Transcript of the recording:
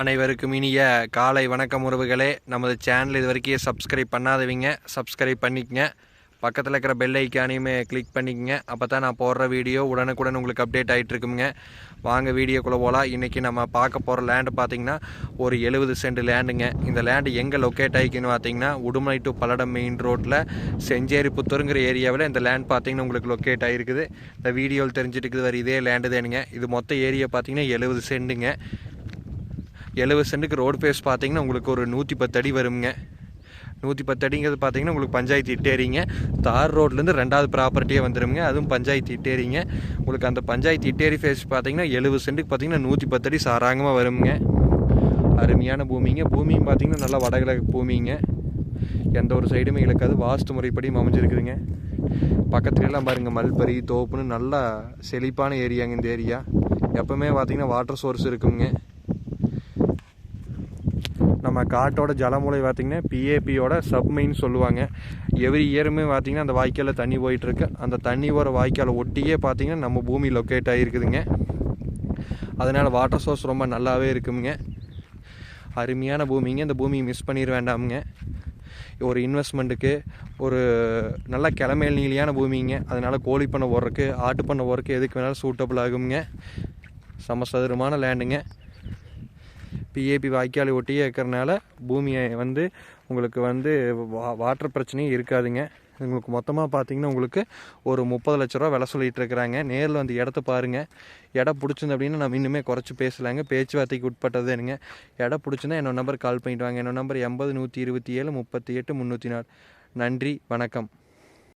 அனைவருக்கும் இனிய காலை வணக்கம் உறவுகளே. நமது சேனல் இது வரைக்கும் சப்ஸ்கிரைப் பண்ணாதவங்க சப்ஸ்கிரைப் பண்ணிக்கங்க. பக்கத்தில் இருக்கிற பெல் ஐக்கானையுமே கிளிக் பண்ணிக்கங்க. அப்போ தான் நான் போடுற வீடியோ உடனுக்குடன் உங்களுக்கு அப்டேட் ஆகிட்ருக்குங்க வாங்க வீடியோக்குள்ளே போகலாம் இன்றைக்கி நம்ம பார்க்க போகிற லேண்டு பார்த்திங்கன்னா ஒரு எழுபது சென்ட் லேண்டுங்க இந்த லேண்டு எங்கே லொக்கேட் ஆகிக்குன்னு பார்த்தீங்கன்னா உடுமலை டு பல்லடம் மெயின் ரோட்டில் செஞ்சேரி புத்தூருங்கிற ஏரியாவில் இந்த லேண்ட் பார்த்தீங்கன்னா உங்களுக்கு லொக்கேட் ஆகிருக்குது இந்த வீடியோவில் தெரிஞ்சுட்டு இருக்குது வர இதே லேண்டு தானுங்க இது மொத்த ஏரியா பார்த்திங்கன்னா எழுபது சென்ட்டுங்க எழுபது சென்ட்டுக்கு ரோடு ஃபேஸ் பார்த்தீங்கன்னா உங்களுக்கு ஒரு நூற்றி பத்து அடி வருங்க. நூற்றி பத்து அடிங்கிறது பார்த்தீங்கன்னா உங்களுக்கு பஞ்சாயத்து இட்டேரிங்க. தார் ரோட்லேருந்து ரெண்டாவது ப்ராப்பர்ட்டியே வந்துடுங்க அதுவும் பஞ்சாயத்து இட்டேரிங்க. உங்களுக்கு அந்த பஞ்சாயத்து இட்டேரி ஃபேஸ் பார்த்தீங்கன்னா எழுபது சென்ட்டுக்கு பார்த்தீங்கன்னா நூற்றி பத்து அடி சாராங்கமாக வருங்க. அருமையான பூமிங்க. பூமியும் பார்த்தீங்கன்னா நல்லா வடகிழக்கு பூமிங்க. எந்த ஒரு சைடுமே இழுக்காது. வாஸ்து முறைப்படியும் அமைஞ்சிருக்குதுங்க. பக்கத்துலலாம் பாருங்கள் மல்பரி தோப்புன்னு நல்லா செழிப்பான ஏரியாங்க இந்த ஏரியா. எப்போவுமே பார்த்தீங்கன்னா வாட்டர் சோர்ஸ் இருக்குங்க. நம்ம காட்டோட ஜலமூலை பார்த்திங்கன்னா பிஏபியோட சப்மெயின் சொல்லுவாங்க. எவ்ரி இயருமே பார்த்திங்கன்னா அந்த வாய்க்காலில் தண்ணி போயிட்டுருக்கு. அந்த தண்ணி வர வாய்க்காலை ஒட்டியே பார்த்திங்கன்னா நம்ம பூமி லொக்கேட் ஆகிருக்குதுங்க அதனால் வாட்டர் சோர்ஸ் ரொம்ப நல்லாவே இருக்குங்க. அருமையான பூமிங்க. இந்த பூமியை மிஸ் பண்ணிட வேண்டாமுங்க. ஒரு இன்வெஸ்ட்மெண்ட்டுக்கு ஒரு நல்ல கிளமையில் நீலியான பூமிங்க. அதனால் கோழி பண்ண போடுறக்கு ஆட்டு பண்ண போடுறக்கு எதுக்கு வேணாலும் சூட்டபிள் ஆகுங்க சமசதுரமான லேண்டுங்க பிஏபி வாய்க்காலை ஒட்டியே இருக்கிறனால பூமியை வந்து உங்களுக்கு வந்து வா வாட்டர் பிரச்சனையும் இருக்காதுங்க. உங்களுக்கு மொத்தமாக பார்த்தீங்கன்னா உங்களுக்கு ஒரு முப்பது லட்ச ரூபா விலை சொல்லிட்டு இருக்கிறாங்க. நேரில் வந்து இடத்த பாருங்கள் இடம் பிடிச்சிருந்து அப்படின்னா நம்ம இன்னுமே குறைச்சி பேசலாங்க. பேச்சுவார்த்தைக்கு உட்பட்டது என்னங்க இடம் பிடிச்சிருந்தா என்னோட நம்பர் கால் பண்ணிட்டு வாங்க. என்னோட நம்பர் எண்பது நூற்றி இருபத்தி ஏழு முப்பத்தி எட்டு முந்நூற்றி நாலு. நன்றி. வணக்கம்.